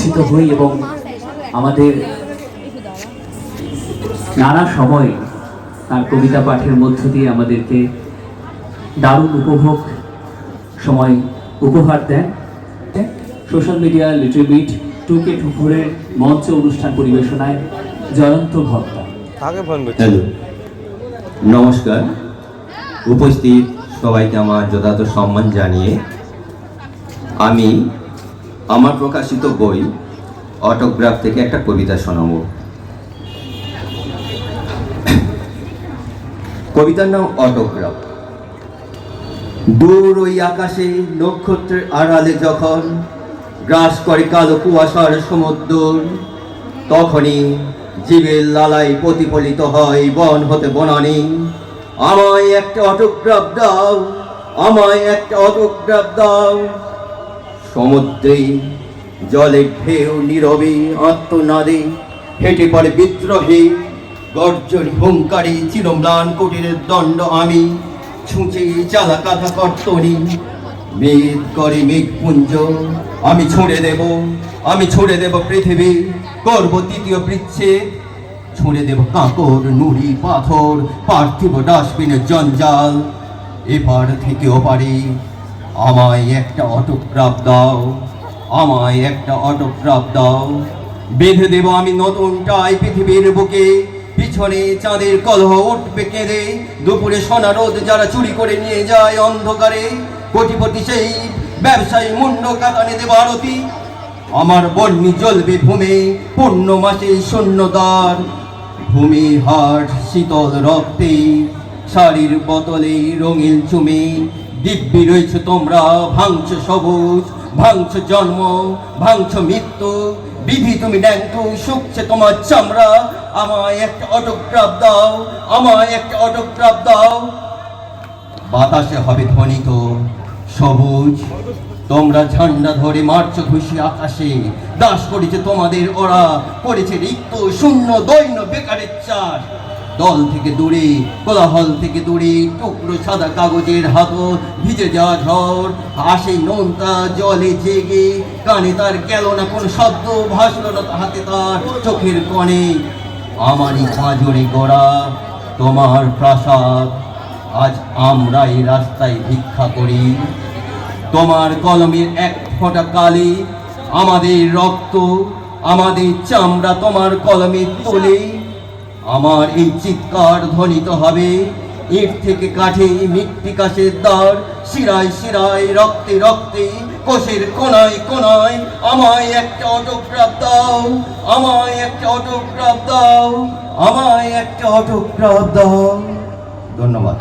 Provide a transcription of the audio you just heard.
মূর্ছিত হই এবং আমাদের নানা সময় তার কবিতা পাঠের মধ্য দিয়ে আমাদেরকে দারুণ উপভোগ সময় উপহার দেন। সোশ্যাল মিডিয়া লিট্রিবিট টু কে ঠুকুরের মঞ্চ অনুষ্ঠান পরিবেশনায় জয়ন্ত ভক্তা হ্যালো। নমস্কার। উপস্থিত সবাইকে আমার যথাযথ সম্মান জানিয়ে আমি আমার প্রকাশিত বই, অটোগ্রাফ থেকে একটা কবিতা শোনাবো। কবিতার নাম অটোগ্রাফ। দূর ওই আকাশে নক্ষত্রের আড়ালে যখন গ্রাস করে কালো কুয়াশার সমুদ্র, তখনই জীবের লালাই প্রতিফলিত হয় বন হতে বনানি। আমায় একটা অটোগ্রাফ দাও, আমায় একটা অটোগ্রাফ দাও। সমুদ্রে জলে ঢেউ নীরবে আত্মনাদে হেঁটে পড়ে বিদ্রোহী। গর্জন হুঙ্কারে চিরম্লান কুটিরের দণ্ড আমি, ছুঁচে চালা কাঁথা কর্তনি। মেঘ করে মেঘপুঞ্জ, আমি ছুঁড়ে দেব, আমি ছুঁড়ে দেব পৃথিবী, করব তৃতীয় পৃচ্ছে। ছুঁড়ে দেব কাঁকর, নুড়ি, পাথর, পার্থিব ডাস্টবিনের জঞ্জাল। এপার থেকে ওপারে আমায় একটা অটোগ্রাফ দাও, আমায় একটা অটোগ্রাফ দাও। বেঁধে দেব আমি নতুনটাই পৃথিবীর বুকে, পিছনে চাঁদের কলহ উঠবে কেঁদে। দুপুরে সোনা রোদ যারা চুরি করে নিয়ে যায় অন্ধকারে, কোটিপতি সেই ব্যবসায়ী মুন্ড কাতানে দেব আরতি। আমার বন্যি জ্বলবে ভূমে, পূর্ণ মাসে শূন্যদার ভূমি হাট শীতল রক্তে, শাড়ির বোতলে রঙিন চুমে দিব্যি রয়েছে তোমরা, ভাঙছ সবুজ, ভাঙছ জন্ম, ভাঙছ মৃত্যু, বিধি তুমি ড্যাঙ্কু শুকছে তোমার চামড়া, আমায় একটা অটোগ্রাফ দাও, আমায় একটা অটোগ্রাফ দাও। বাতাসে হবে ধ্বনিত সবুজ, তোমরা ঝান্ডা ধরে মারছ খুশি আকাশে, দাস করেছে তোমাদের ওরা, করেছে রিক্ত, শূন্য দৈন্য বেকারের চাষ। দল থেকে দূরে, কোলাহল থেকে দূরে, টুকরো সাদা কাগজের হাত ভিজে যাওয়া ঝড়, আসে নোনতা, জলে জেগে, কানে তার গেল না কোন শব্দ, ভাসল না হাতে তার চোখের কণে। আমারই পাঁজরে গড়া তোমার প্রাসাদ, আজ আমরা এই রাস্তায় ভিক্ষা করি। তোমার কলমের এক ফোঁটা কালি, আমাদের রক্ত, আমাদের চামড়া তোমার কলমে তোলে। আমার এই চিৎকার ধ্বনিত হবে। ইট থেকে কাঠে মৃত্তিকাশের দ্বার। শিরায় শিরায়, রক্তে রক্তে, কোষের কোনায় কোনায় আমায় একটা অটোগ্রাফ দাও, আমায় একটা অটোগ্রাফ দাও, আমায় একটা অটোগ্রাফ দাও। ধন্যবাদ।